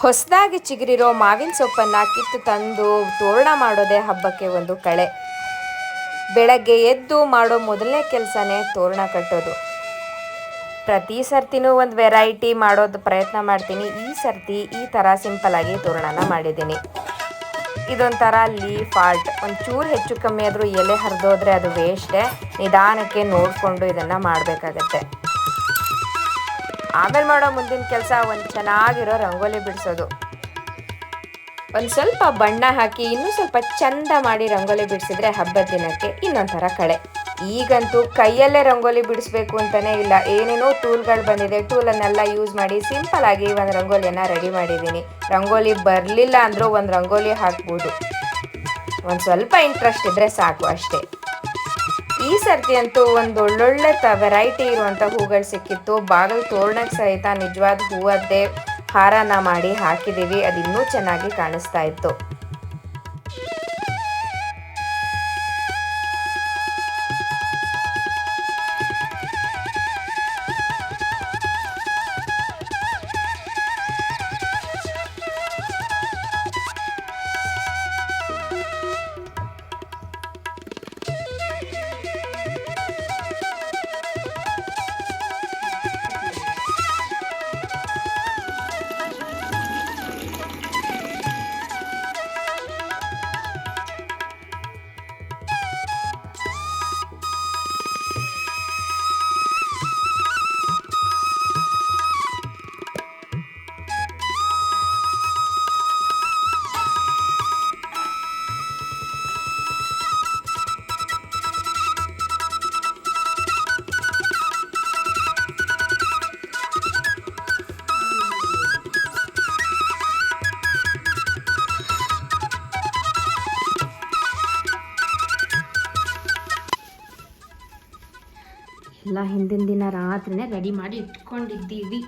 ಹೊಸದಾಗಿ ಚಿಗುರಿರೋ ಮಾವಿನ ಸೊಪ್ಪನ್ನು ಕಿತ್ತು ತಂದು ತೋರಣ ಮಾಡೋದೇ ಹಬ್ಬಕ್ಕೆ ಒಂದು ಕಳೆ. ಬೆಳಗ್ಗೆ ಎದ್ದು ಮಾಡೋ ಮೊದಲನೇ ಕೆಲಸನೇ ತೋರಣ ಕಟ್ಟೋದು. ಪ್ರತಿ ಸರ್ತಿನೂ ಒಂದು ವೆರೈಟಿ ಮಾಡೋದು ಪ್ರಯತ್ನ ಮಾಡ್ತೀನಿ. ಈ ಸರ್ತಿ ಈ ಥರ ಸಿಂಪಲಾಗಿ ತೋರಣನ ಮಾಡಿದ್ದೀನಿ. ಇದೊಂಥರ ಲೀಫ್ ಆರ್ಟ್ ಒಂಚೂರು ಹೆಚ್ಚು ಕಮ್ಮಿ ಆದರೂ ಎಲೆ ಹರಿದೋದ್ರೆ ಅದು ವೇಸ್ಟೇ ನಿಧಾನಕ್ಕೆ ನೋಡಿಕೊಂಡು ಇದನ್ನು ಮಾಡಬೇಕಾಗತ್ತೆ. ಆಮೇಲೆ ಮಾಡೋ ಮುಂದಿನ ಕೆಲಸ ಒಂದು ಚೆನ್ನಾಗಿರೋ ರಂಗೋಲಿ ಬಿಡಿಸೋದು. ಒಂದು ಸ್ವಲ್ಪ ಬಣ್ಣ ಹಾಕಿ, ಇನ್ನೂ ಸ್ವಲ್ಪ ಚಂದ ಮಾಡಿ ರಂಗೋಲಿ ಬಿಡಿಸಿದ್ರೆ ಹಬ್ಬದ ದಿನಕ್ಕೆ ಇನ್ನೊಂಥರ ಕಳೆ. ಈಗಂತೂ ಕೈಯಲ್ಲೇ ರಂಗೋಲಿ ಬಿಡಿಸ್ಬೇಕು ಅಂತಲೇ ಇಲ್ಲ. ಏನೇನೋ ಟೂಲ್ಗಳು ಬಂದಿದೆ. ಟೂಲನ್ನೆಲ್ಲ ಯೂಸ್ ಮಾಡಿ ಸಿಂಪಲ್ ಆಗಿ ಒಂದು ರಂಗೋಲಿಯನ್ನು ರೆಡಿ ಮಾಡಿದ್ದೀನಿ. ರಂಗೋಲಿ ಬರಲಿಲ್ಲ ಅಂದರೂ ಒಂದು ರಂಗೋಲಿ ಹಾಕ್ಬೋದು. ಒಂದು ಸ್ವಲ್ಪ ಇಂಟ್ರೆಸ್ಟ್ ಇದ್ದರೆ ಸಾಕು ಅಷ್ಟೇ. ಈ ಸರ್ತಿ ಅಂತೂ ಒಂದು ಒಳ್ಳೊಳ್ಳೆ ತ ವೆರೈಟಿ ಇರುವಂಥ ಹೂಗಳು ಸಿಕ್ಕಿತ್ತು. ಬಾಗಿಲು ತೋರಣಕ್ಕೆ ಸಹಿತ ನಿಜವಾದ ಹೂವದ್ದೇ ಹಾರನ ಮಾಡಿ ಹಾಕಿದ್ದೀವಿ ಅದು ಇನ್ನೂ ಚೆನ್ನಾಗಿ ಕಾಣಿಸ್ತಾ ಇತ್ತು. ಎಲ್ಲ ಹಿಂದಿನ ದಿನ ರಾತ್ರಿನೇ ರೆಡಿ ಮಾಡಿ ಇಟ್ಕೊಂಡಿದ್ದೀವಿ.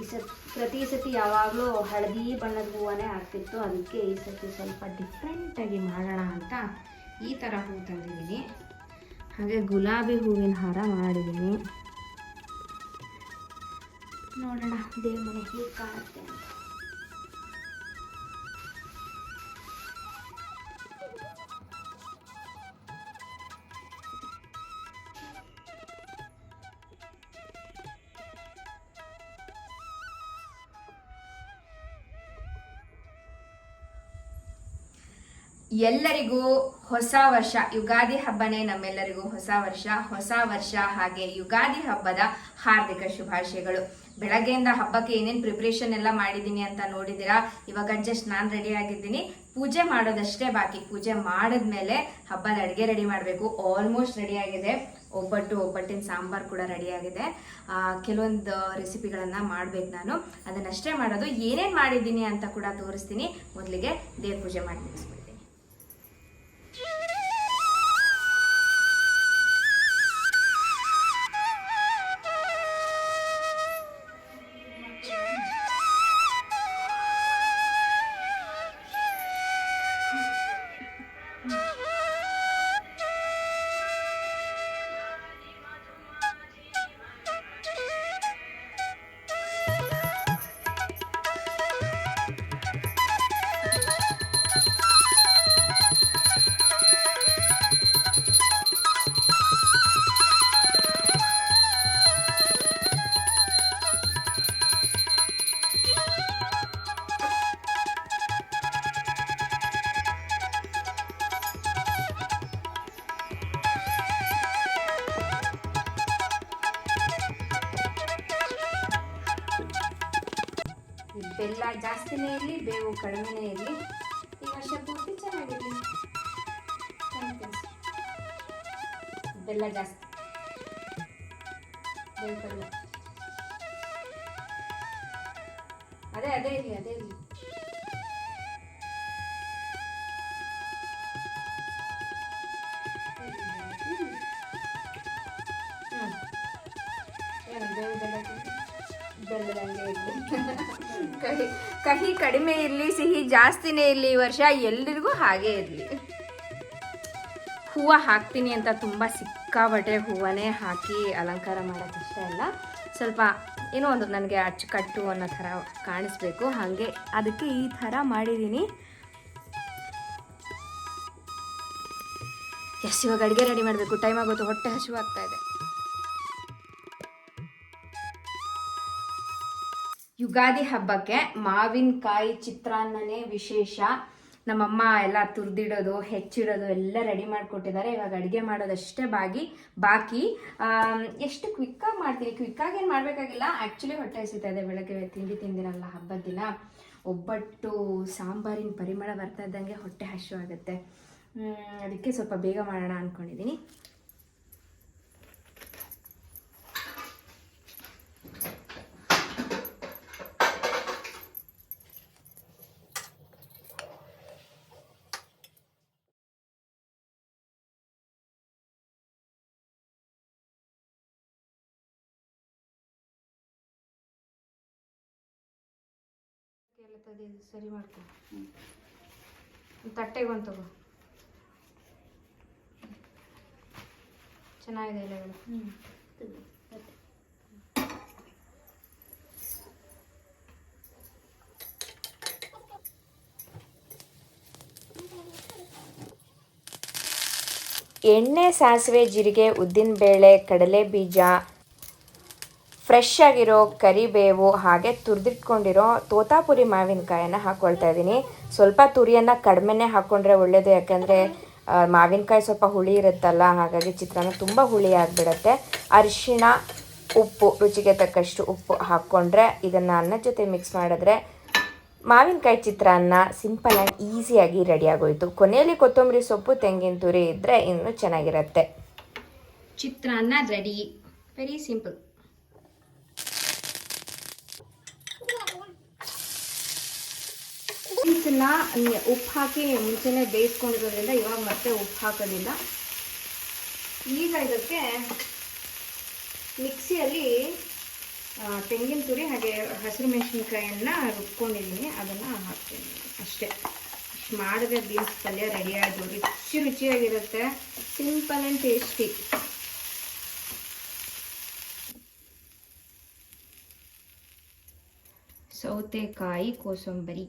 ಈ ಸತ್, ಪ್ರತಿ ಸತಿ ಯಾವಾಗಲೂ ಹಳದಿ ಬಣ್ಣದ ಹೂವನೇ ಆಗ್ತಿತ್ತು. ಅದಕ್ಕೆ ಈ ಸತಿ ಸ್ವಲ್ಪ ಡಿಫ್ರೆಂಟಾಗಿ ಮಾಡೋಣ ಅಂತ ಈ ಥರ ಹೂ ತಂದಿದ್ದೀನಿ. ಹಾಗೆ ಗುಲಾಬಿ ಹೂವಿನ ಹಾರ ಮಾಡಿದ್ದೀನಿ. ನೋಡೋಣ, ದೇವ್ರ ಹೇಗೆ ಕಾಣುತ್ತೆ ಅಂತ. ಎಲ್ಲರಿಗೂ ಹೊಸ ವರ್ಷ, ಯುಗಾದಿ ಹಬ್ಬನೇ ನಮ್ಮೆಲ್ಲರಿಗೂ ಹೊಸ ವರ್ಷ ಹೊಸ ವರ್ಷ ಹಾಗೆ ಯುಗಾದಿ ಹಬ್ಬದ ಹಾರ್ದಿಕ ಶುಭಾಶಯಗಳು. ಬೆಳಗ್ಗೆಯಿಂದ ಹಬ್ಬಕ್ಕೆ ಏನೇನು ಪ್ರಿಪ್ರೇಷನ್ ಎಲ್ಲ ಮಾಡಿದ್ದೀನಿ ಅಂತ ನೋಡಿದ್ದೀರಾ? ಇವಾಗ ಜಸ್ಟ್ ನಾನು ರೆಡಿ ಆಗಿದ್ದೀನಿ. ಪೂಜೆ ಮಾಡೋದಷ್ಟೇ ಬಾಕಿ. ಪೂಜೆ ಮಾಡಿದ್ಮೇಲೆ ಹಬ್ಬದ ಅಡುಗೆ ರೆಡಿ ಮಾಡಬೇಕು. ಆಲ್ಮೋಸ್ಟ್ ರೆಡಿ ಆಗಿದೆ. ಒಬ್ಬಟ್ಟು, ಒಬ್ಬಟ್ಟಿನ ಸಾಂಬಾರು ಕೂಡ ರೆಡಿ ಆಗಿದೆ. ಕೆಲವೊಂದು ರೆಸಿಪಿಗಳನ್ನ ಮಾಡ್ಬೇಕು ನಾನು. ಅದನ್ನಷ್ಟೇ ಮಾಡೋದು. ಏನೇನು ಮಾಡಿದ್ದೀನಿ ಅಂತ ಕೂಡ ತೋರಿಸ್ತೀನಿ. ಮೊದಲಿಗೆ ದೇವ್ರ ಪೂಜೆ ಮಾಡಿ ಮುಗಿಸ್ಬಿಡ್ತೀನಿ ಜಾಸ್ತಿನೇ ಇರಲಿ, ಬೇವು ಕಡಿಮೆನೇ ಇರಲಿ. ಈ ವರ್ಷ ಪೂರ್ತಿ ಚೆನ್ನಾಗಿರಲಿ. ಬೆಲ್ಲ ಜಾಸ್ತಿ. ಬೇವು ಕಡಿಮೆ. ಅದೇ ಅದೇ ಇರಲಿ ಅದೇ ಇರಲಿ. ಏನು ಬೇವು ಬೆಲ್ಲ ಬೆಲ್ಲದಂಗೆ ಇರಲಿ. ಕಹಿ ಕಹಿ ಕಡಿಮೆ ಇರಲಿ, ಸಿಹಿ ಜಾಸ್ತಿನೇ ಇರಲಿ ಈ ವರ್ಷ, ಎಲ್ರಿಗೂ ಹಾಗೇ ಇರಲಿ. ಹೂವು ಹಾಕ್ತೀನಿ ಅಂತ ತುಂಬ ಸಿಕ್ಕಾಬಟ್ಟೆ ಹೂವನೇ ಹಾಕಿ ಅಲಂಕಾರ ಮಾಡೋಕೆ ಇಷ್ಟ ಇಲ್ಲ. ಸ್ವಲ್ಪ ಏನೋ ಒಂದು ನನಗೆ ಅಚ್ಚುಕಟ್ಟು ಅನ್ನೋ ಥರ ಕಾಣಿಸ್ಬೇಕು. ಹಾಗೆ ಅದಕ್ಕೆ ಈ ಥರ ಮಾಡಿದ್ದೀನಿ. ಎಸ್, ಇವಾಗ ಅಡುಗೆ ರೆಡಿ ಮಾಡಬೇಕು. ಟೈಮ್ ಆಗೋದು ಹೊಟ್ಟೆ ಹಸಿವಾಗ್ತಾ ಇದೆ. ಯುಗಾದಿ ಹಬ್ಬಕ್ಕೆ ಮಾವಿನಕಾಯಿ ಚಿತ್ರಾನ್ನನೇ ವಿಶೇಷ. ನಮ್ಮಮ್ಮ ಎಲ್ಲ ತುರಿದಿಡೋದು, ಹೆಚ್ಚಿಡೋದು ಎಲ್ಲ ರೆಡಿ ಮಾಡಿಕೊಟ್ಟಿದ್ದಾರೆ. ಇವಾಗ ಅಡುಗೆ ಮಾಡೋದಷ್ಟೇ ಬಾಗಿ ಬಾಕಿ ಎಷ್ಟು ಕ್ವಿಕ್ಕಾಗಿ ಮಾಡ್ತೀನಿ ಕ್ವಿಕ್ಕಾಗಿ ಏನು ಮಾಡಬೇಕಾಗಿಲ್ಲ? ಆ್ಯಕ್ಚುಲಿ ಹೊಟ್ಟೆ ಹಸಿತಾ ಇದೆ ಬೆಳಗ್ಗೆ ತಿಂಡಿ ತಿಂದಿರಲ್ಲ ಹಬ್ಬದ ದಿನ. ಒಬ್ಬಟ್ಟು, ಸಾಂಬಾರಿನ ಪರಿಮಳ ಬರ್ತಾ ಇದ್ದಂಗೆ ಹೊಟ್ಟೆ ಹಸಿವಾಗುತ್ತೆ. ಅದಕ್ಕೆ ಸ್ವಲ್ಪ ಬೇಗ ಮಾಡೋಣ ಅಂದ್ಕೊಂಡಿದ್ದೀನಿ ಎಲ್ಲ ತೆಗೆದು ಸರಿ ಮಾಡ್ಕೊ ತಟ್ಟೆಗೆ ಒಂದು ತಗೋ. ಚೆನ್ನಾಗಿದೆ ಎಲೆಗಳು. ಎಣ್ಣೆ, ಸಾಸಿವೆ, ಜೀರಿಗೆ, ಉದ್ದಿನಬೇಳೆ ಕಡಲೆ ಬೀಜ ಫ್ರೆಶ್ ಆಗಿರೋ ಕರಿಬೇವು ಹಾಗೆ ತುರಿದಿಟ್ಕೊಂಡಿರೋ ತೋತಾಪುರಿ ಮಾವಿನಕಾಯನ್ನು ಹಾಕ್ಕೊಳ್ತಾ ಇದ್ದೀನಿ. ಸ್ವಲ್ಪ ತುರಿಯನ್ನು ಕಡಿಮೆನೆ ಹಾಕ್ಕೊಂಡ್ರೆ ಒಳ್ಳೆಯದು ಯಾಕಂದರೆ ಮಾವಿನಕಾಯಿ ಸ್ವಲ್ಪ ಹುಳಿ ಇರುತ್ತಲ್ಲ, ಹಾಗಾಗಿ ಚಿತ್ರಾನ್ನ ತುಂಬ ಹುಳಿ ಆಗಿಬಿಡುತ್ತೆ. ಅರಿಶಿಣ, ಉಪ್ಪು, ರುಚಿಗೆ ತಕ್ಕಷ್ಟು ಉಪ್ಪು ಹಾಕ್ಕೊಂಡ್ರೆ ಇದನ್ನು ಅನ್ನದ ಜೊತೆ ಮಿಕ್ಸ್ ಮಾಡಿದ್ರೆ ಮಾವಿನಕಾಯಿ ಚಿತ್ರಾನ್ನ ಸಿಂಪಲ್ ಆ್ಯಂಡ್ ಈಸಿಯಾಗಿ ರೆಡಿ ಆಗೋಯ್ತು. ಕೊನೆಯಲ್ಲಿ ಕೊತ್ತಂಬರಿ ಸೊಪ್ಪು, ತೆಂಗಿನ ತುರಿ ಇದ್ದರೆ ಇನ್ನೂ ಚೆನ್ನಾಗಿರುತ್ತೆ. ಚಿತ್ರಾನ್ನ ರೆಡಿ ವೆರಿ ಸಿಂಪಲ್ ಬೀನ್ಸನ್ನ ಉಪ್ಪು ಹಾಕಿ ಮುಂಚೆನೇ ಬೇಯಿಸ್ಕೊಂಡಿರೋದ್ರಿಂದ ಇವಾಗ ಮತ್ತೆ ಉಪ್ಪು ಹಾಕೋದಿಲ್ಲ ಈಗ ಇದಕ್ಕೆ ಮಿಕ್ಸಿಯಲ್ಲಿ ತೆಂಗಿನ ತುರಿ ಹಾಗೆ ಹಸಿರು ಮೆಣಸಿನ್ಕಾಯನ್ನು ರುಬ್ಕೊಂಡಿದ್ದೀನಿ. ಅದನ್ನು ಹಾಕ್ತೀನಿ ಅಷ್ಟೇ. ಮಾಡಿದ್ರೆ ಬೀನ್ಸ್ ಪಲ್ಯ ರೆಡಿ ಆಯಿತು. ರುಚಿ ರುಚಿಯಾಗಿರುತ್ತೆ. ಸಿಂಪಲ್ ಆ್ಯಂಡ್ ಟೇಸ್ಟಿ ಸೌತೆಕಾಯಿ, ಕೋಸಂಬರಿ.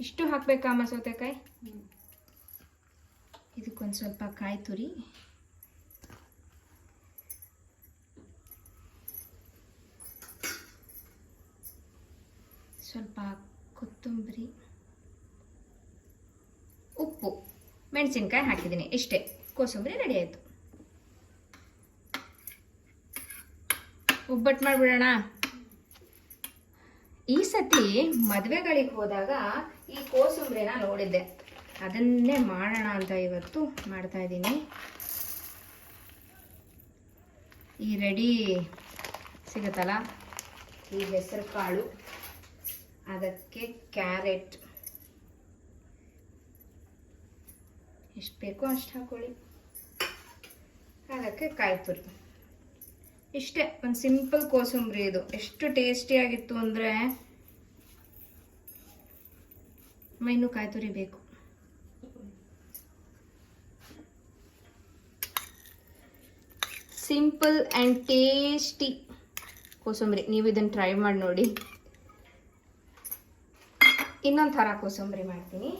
ಇಷ್ಟು ಹಾಕ್ಬೇಕಾ ಸೌತೆಕಾಯಿ ಇದಕ್ಕೊಂದು ಸ್ವಲ್ಪ ಕಾಯಿ ತುರಿ. ಸ್ವಲ್ಪ ಕೊತ್ತಂಬರಿ. ಉಪ್ಪು. ಮೆಣಸಿನ್ಕಾಯಿ ಹಾಕಿದ್ದೀನಿ. ಇಷ್ಟೇ. ಕೋಸಂಬರಿ ರೆಡಿ ಆಯಿತು. ಒಬ್ಬಟ್ಟು ಮಾಡಿಬಿಡೋಣ. ಈ ಸತಿ ಮದುವೆಗಳಿಗೆ ಹೋದಾಗ ಈ ಕೋಸಂಬರಿನ ನೋಡಿದ್ದೆ. ಅದನ್ನೇ ಮಾಡೋಣ ಅಂತ ಇವತ್ತು ಮಾಡ್ತಾ ಇದ್ದೀನಿ. ಈ ರೆಡಿ ಸಿಗುತ್ತಲ್ಲ? ಈ ಹೆಸರು ಕಾಳು, ಅದಕ್ಕೆ ಕ್ಯಾರೆಟ್. ಎಷ್ಟು ಬೇಕೋ ಅಷ್ಟು ಹಾಕೊಳ್ಳಿ. ಅದಕ್ಕೆ ಕಾಯಿ ತುರಿ. ಇಷ್ಟೇ, ಒಂದು ಸಿಂಪಲ್ ಕೋಸಂಬರಿ ಇದು. ಎಷ್ಟು ಟೇಸ್ಟಿಯಾಗಿತ್ತು ಅಂದರೆ ಮೈನು ಕಾಯಿ ತುರಿ ಬೇಕು ಸಿಂಪಲ್ ಆ್ಯಂಡ್ ಟೇಸ್ಟಿ ಕೋಸಂಬರಿ. ನೀವು ಇದನ್ನು ಟ್ರೈ ಮಾಡಿ ನೋಡಿ. ಇನ್ನೊಂದು ಥರ ಕೋಸಂಬರಿ ಮಾಡ್ತೀನಿ.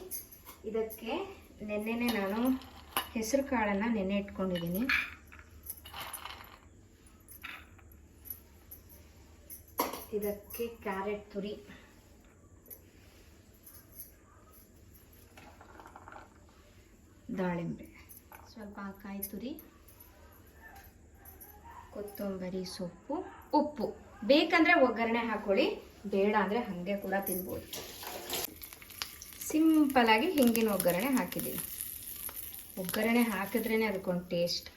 ಇದಕ್ಕೆ ನೆನ್ನೆನೆ ನಾನು ಹೆಸರು ಕಾಳನ್ನು ನೆನೆ ಇಟ್ಕೊಂಡಿದ್ದೀನಿ. ಇದಕ್ಕೆ ಕ್ಯಾರೆಟ್ ತುರಿ. ದಾಳಿಂಬೆ. ಸ್ವಲ್ಪ ಕಾಯಿ ತುರಿ. ಕೊತ್ತಂಬರಿ ಸೊಪ್ಪು, ಉಪ್ಪು. ಬೇಕಂದ್ರೆ ಒಗ್ಗರಣೆ ಹಾಕೊಳ್ಳಿ, ಬೇಡ ಅಂದರೆ ಹಾಗೆ ಕೂಡ ತಿನ್ಬೋದು. ಸಿಂಪಲ್ ಆಗಿ ಹಿಂಗಿನ ಒಗ್ಗರಣೆ ಹಾಕಿದ್ದೀನಿ ಒಗ್ಗರಣೆ ಹಾಕಿದ್ರೇ ಅದಕ್ಕೊಂದು ಟೇಸ್ಟ್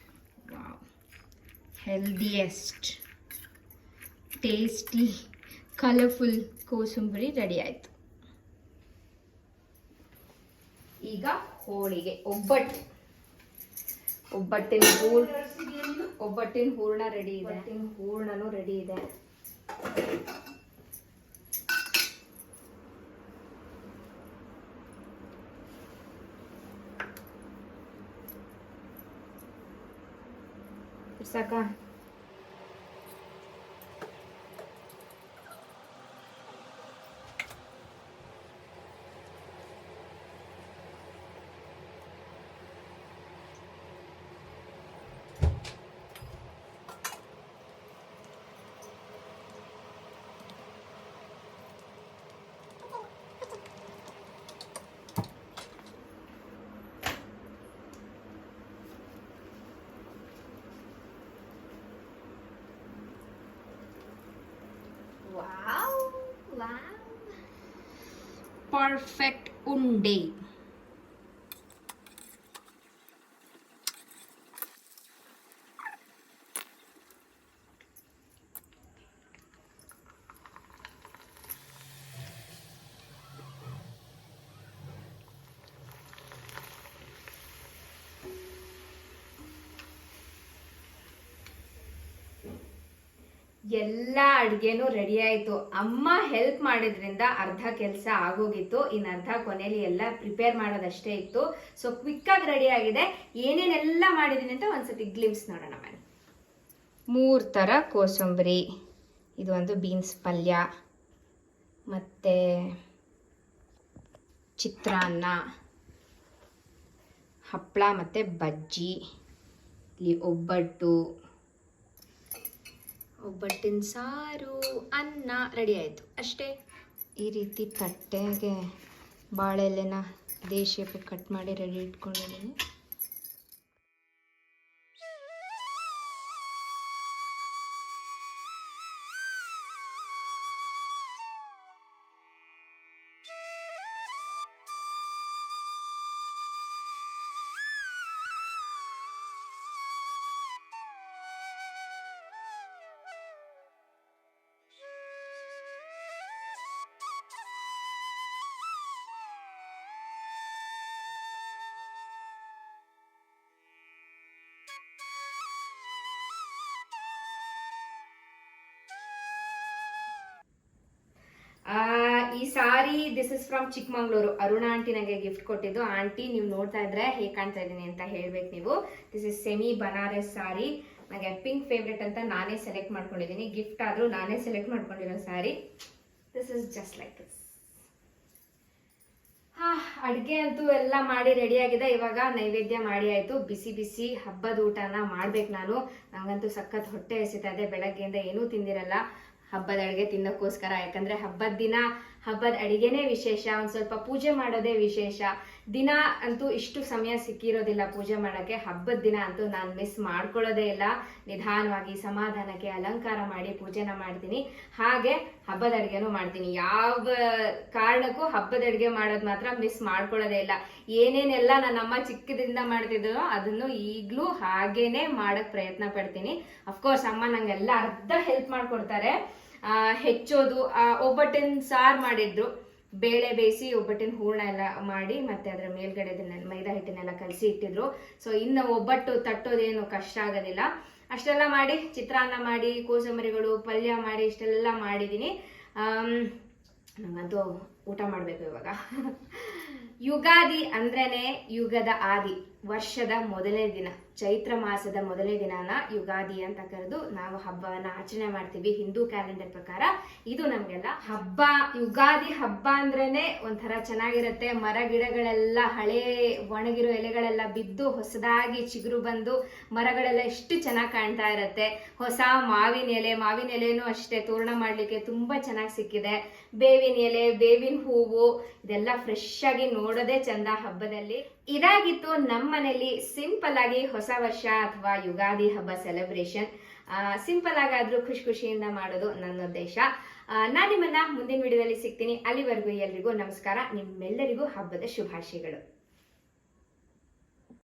ಹೆಲ್ದಿಯೆಸ್ಟ್ ಟೇಸ್ಟಿ ಕಲರ್ಫುಲ್ ಕೋಸಂಬರಿ ರೆಡಿ ಆಯಿತು. ಈಗ ಹೋಳಿಗೆ, ಒಬ್ಬಟ್ಟು. ಒಬ್ಬಟ್ಟಿನ ಹೂರ್ ಒಬ್ಬಟ್ಟಿನ ಹೂರ್ಣ ರೆಡಿ ಇದೆ. ಒಬ್ಬಟ್ಟಿನ ಹೂರ್ಣನೂ ರೆಡಿ ಇದೆ. ಸಾಕ perfect unde ಎಲ್ಲ ಅಡುಗೆನೂ ರೆಡಿ ಆಯಿತು. ಅಮ್ಮ ಹೆಲ್ಪ್ ಮಾಡಿದ್ರಿಂದ ಅರ್ಧ ಕೆಲಸ ಆಗೋಗಿತ್ತು. ಇನ್ನು ಅರ್ಧ ಕೊನೆಯಲ್ಲಿ ಎಲ್ಲ ಪ್ರಿಪೇರ್ ಮಾಡೋದಷ್ಟೇ ಇತ್ತು. ಸೊ ಕ್ವಿಕ್ಕಾಗಿ ರೆಡಿ ಆಗಿದೆ. ಏನೇನೆಲ್ಲ ಮಾಡಿದ್ದೀನಿ ಅಂತ ಒಂದ್ಸತಿ ಗ್ಲಿಮ್ಸ್ ನೋಡೋಣ ಮ್ಯಾಮ್ ಮೂರು ಥರ ಕೋಸಂಬರಿ. ಇದು ಒಂದು ಬೀನ್ಸ್ ಪಲ್ಯ. ಮತ್ತು ಚಿತ್ರಾನ್ನ. ಹಪ್ಪಳ ಮತ್ತು ಬಜ್ಜಿ. ಇಲ್ಲಿ ಒಬ್ಬಟ್ಟು. ಒಬ್ಬಟ್ಟಿನ ಸಾರು, ಅನ್ನ ರೆಡಿ ಆಯಿತು. ಅಷ್ಟೇ. ಈ ರೀತಿ ತಟ್ಟೆಗೆ ಬಾಳೆಲೆನ ಶೇಪಿಗೆ ಕಟ್ ಮಾಡಿ ರೆಡಿ ಇಟ್ಕೊಂಡಿದ್ದೀನಿ. ಈ sari this is from Chikmagalur. Aruna aunty ನನಗೆ ಗಿಫ್ಟ್ ಕೊಟ್ಟಿದ್ದು. ಆಂಟಿ, ನೀವು ನೋಡ್ತಾ ಇದ್ರೆ ಹೇಗೆ ಕಾಣ್ತಾ ಇದ್ದೀನಿ ಅಂತ ಹೇಳ್ಬೇಕು ನೀವು. This is semi Banaras sari ನನಗೆ ಪಿಂಕ್ ಫೇವ್ರೇಟ್ ಅಂತ ನಾನೇ ಸೆಲೆಕ್ಟ್ ಮಾಡ್ಕೊಂಡಿದ್ದೀನಿ. ಗಿಫ್ಟ್ ಆದರೂ ನಾನೇ ಸೆಲೆಕ್ಟ್ ಮಾಡ್ಕೊಂಡಿರೋ sari this is just like this ಹಾ, ಅಡುಗೆ ಅಂತೂ ಎಲ್ಲ ಮಾಡಿ ರೆಡಿಯಾಗಿದೆ ಇವಾಗ ನೈವೇದ್ಯ ಮಾಡಿ ಆಯ್ತು. ಬಿಸಿ ಬಿಸಿ ಹಬ್ಬದ ಊಟನ ಮಾಡ್ಬೇಕು ನಾನು. ನನಗಂತೂ ಸಖತ್ ಹೊಟ್ಟೆ ಎಸಿತಾ ಇದೆ. ಬೆಳಗ್ಗೆಯಿಂದ ಏನೂ ತಿಂದಿರಲ್ಲ. ಹಬ್ಬದ ಅಡುಗೆ ತಿನ್ನೋಕ್ಕೋಸ್ಕರ. ಯಾಕಂದ್ರೆ ಹಬ್ಬದ ದಿನ ಹಬ್ಬದ ಅಡಿಗೆನೇ ವಿಶೇಷ, ಒಂದು ಸ್ವಲ್ಪ ಪೂಜೆ ಮಾಡೋದೇ ವಿಶೇಷ. ದಿನ ಅಂತೂ ಇಷ್ಟು ಸಮಯ ಸಿಕ್ಕಿರೋದಿಲ್ಲ ಪೂಜೆ ಮಾಡೋಕ್ಕೆ ಹಬ್ಬದ ದಿನ ಅಂತೂ ನಾನು ಮಿಸ್ ಮಾಡ್ಕೊಳ್ಳೋದೇ ಇಲ್ಲ. ನಿಧಾನವಾಗಿ ಸಮಾಧಾನಕ್ಕೆ ಅಲಂಕಾರ ಮಾಡಿ ಪೂಜೆನ ಮಾಡ್ತೀನಿ. ಹಾಗೆ ಹಬ್ಬದ ಅಡುಗೆನೂ ಮಾಡ್ತೀನಿ. ಯಾವ ಕಾರಣಕ್ಕೂ ಹಬ್ಬದ ಅಡುಗೆ ಮಾಡೋದು ಮಾತ್ರ ಮಿಸ್ ಮಾಡ್ಕೊಳ್ಳೋದೇ ಇಲ್ಲ. ಏನೇನೆಲ್ಲ ನನ್ನ ಅಮ್ಮ ಚಿಕ್ಕದಿಂದ ಮಾಡ್ತಿದ್ರು ಅದನ್ನು ಈಗಲೂ ಹಾಗೇನೆ ಮಾಡೋಕ್ಕೆ ಪ್ರಯತ್ನ ಪಡ್ತೀನಿ. ಅಫ್ಕೋರ್ಸ್ ಅಮ್ಮ ನಂಗೆಲ್ಲ ಅರ್ಧ ಹೆಲ್ಪ್ ಮಾಡ್ಕೊಡ್ತಾರೆ. ಹೆಚ್ಚೋದು. ಆ, ಒಬ್ಬಟ್ಟಿನ ಸಾರು ಮಾಡಿದ್ರು. ಬೇಳೆ ಬೇಯಿಸಿ ಒಬ್ಬಟ್ಟಿನ ಹೂರ್ಣ ಎಲ್ಲ ಮಾಡಿ ಮತ್ತೆ ಅದರ ಮೇಲ್ಗಡೆ ಮೈದಾ ಹಿಟ್ಟಿನೆಲ್ಲ ಕಲಸಿ ಇಟ್ಟಿದ್ರು. ಸೊ ಇನ್ನು ಒಬ್ಬಟ್ಟು ತಟ್ಟೋದೇನು ಕಷ್ಟ ಆಗೋದಿಲ್ಲ. ಅಷ್ಟೆಲ್ಲ ಮಾಡಿ ಚಿತ್ರಾನ್ನ ಮಾಡಿ ಕೋಸಂಬರಿಗಳು ಪಲ್ಯ ಮಾಡಿ ಇಷ್ಟೆಲ್ಲ ಮಾಡಿದ್ದೀನಿ ನಂಗಂತೂ ಊಟ ಮಾಡಬೇಕು ಇವಾಗ. ಯುಗಾದಿ ಅಂದ್ರೇನೆ ಯುಗದ ಆದಿ ವರ್ಷದ ಮೊದಲನೇ ದಿನ. ಚೈತ್ರ ಮಾಸದ ಮೊದಲನೇ ದಿನಾನ ಯುಗಾದಿ ಅಂತ ಕರೆದು ನಾವು ಹಬ್ಬವನ್ನ ಆಚರಣೆ ಮಾಡ್ತೀವಿ ಹಿಂದೂ ಕ್ಯಾಲೆಂಡರ್ ಪ್ರಕಾರ. ಇದು ನಮ್ಗೆಲ್ಲ ಹಬ್ಬ, ಯುಗಾದಿ ಹಬ್ಬ ಅಂದ್ರೇನೆ ಒಂಥರ ಚೆನ್ನಾಗಿರುತ್ತೆ. ಮರ ಗಿಡಗಳೆಲ್ಲ ಹಳೆ ಒಣಗಿರೋ ಎಲೆಗಳೆಲ್ಲ ಬಿದ್ದು ಹೊಸದಾಗಿ ಚಿಗುರು ಬಂದು ಮರಗಳೆಲ್ಲ ಎಷ್ಟು ಚೆನ್ನಾಗಿ ಕಾಣ್ತಾ ಇರುತ್ತೆ. ಹೊಸ ಮಾವಿನ ಎಲೆ, ಮಾವಿನ ಎಲೆನೂ ಅಷ್ಟೇ ತೋರಣ ಮಾಡ್ಲಿಕ್ಕೆ ತುಂಬಾ ಚೆನ್ನಾಗಿ ಸಿಕ್ಕಿದೆ. ಬೇವಿನ ಎಲೆ, ಬೇವಿನ ಹೂವು, ಇದೆಲ್ಲ ಫ್ರೆಶ್ ಆಗಿ ನೋಡೋದೇ ಚಂದ ಹಬ್ಬದಲ್ಲಿ. ಇದಾಗಿತ್ತು ನಮ್ಮ ಮನೇಲಿ ಸಿಂಪಲ್ ಆಗಿ ಹೊಸ ವರ್ಷ ಅಥವಾ ಯುಗಾದಿ ಹಬ್ಬ ಸೆಲೆಬ್ರೇಷನ್ ಸಿಂಪಲ್ ಆಗಾದ್ರೂ ಖುಷಿ ಖುಷಿಯಿಂದ ಮಾಡೋದು ನನ್ನ ಉದ್ದೇಶ. ನಾನು ನಿಮ್ಮನ್ನ ಮುಂದಿನ ವಿಡಿಯೋದಲ್ಲಿ ಸಿಗ್ತೀನಿ. ಅಲ್ಲಿವರೆಗೂ ಎಲ್ರಿಗೂ ನಮಸ್ಕಾರ. ನಿಮ್ಮೆಲ್ಲರಿಗೂ ಹಬ್ಬದ ಶುಭಾಶಯಗಳು.